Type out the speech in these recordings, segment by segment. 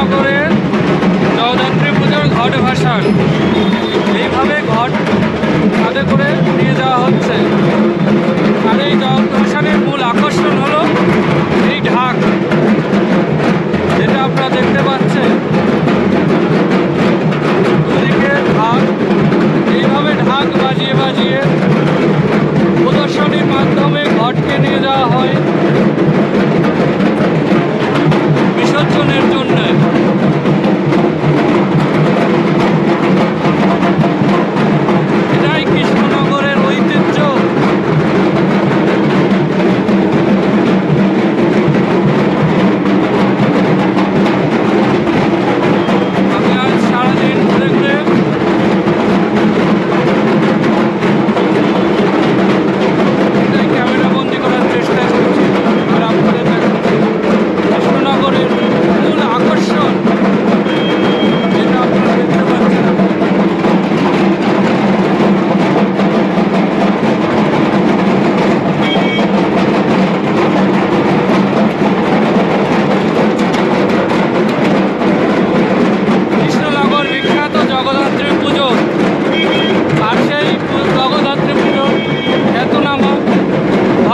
কৃষ্ণনগরে জগদ্ধাত্রী পুজোর ঘট ভাসান। এইভাবে ঘট কাঁধে করে নিয়ে যাওয়া হচ্ছে। আর এই জগৎ ভাসানের মূল আকর্ষণ হলো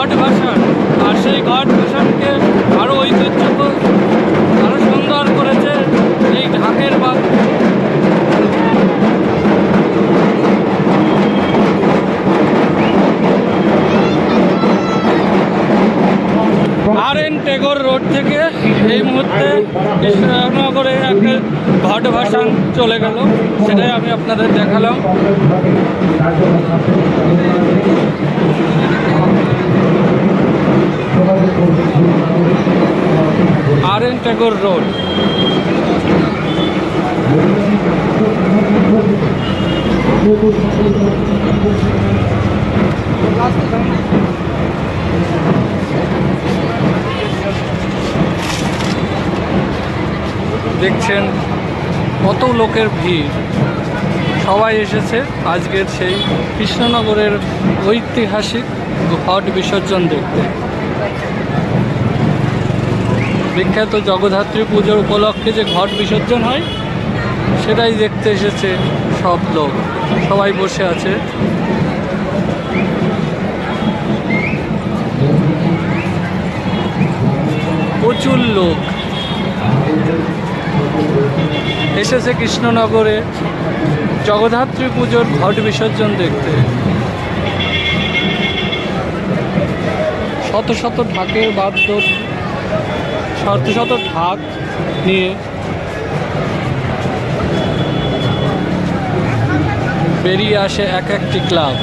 ঘট ভাসান, আর সেই ঘট ভাসানকে আরও ঐতিহ্য আরও সুন্দর করেছে এই ঢাকের বাদ আর এন টেগোর রোড থেকে এই মুহূর্তে কৃষ্ণনগরে একটা ঘট ভাসান চলে গেল, সেটাই আমি আপনাদের দেখালাম। আর এন টেগোর রোড দেখছেন কত লোকের ভিড়। সবাই এসেছে আজকের সেই কৃষ্ণনগরের ঐতিহাসিক ঘট বিসর্জন দেখতে। বিখ্যাত জগদ্ধাত্রী পুজোর উপলক্ষে যে ঘট বিসর্জন হয়, সেটাই দেখতে এসেছে সব লোক। সবাই বসে আছে। প্রচুর লোক। এসেছে কৃষ্ণনগরে জগদ্ধাত্রী পুজোর ঘট বিসর্জন দেখতে। শত শত ঢাকের বাদ্য শত শত ঢাক নিয়ে বেরিয়ে আসে এক একটি ক্লাব।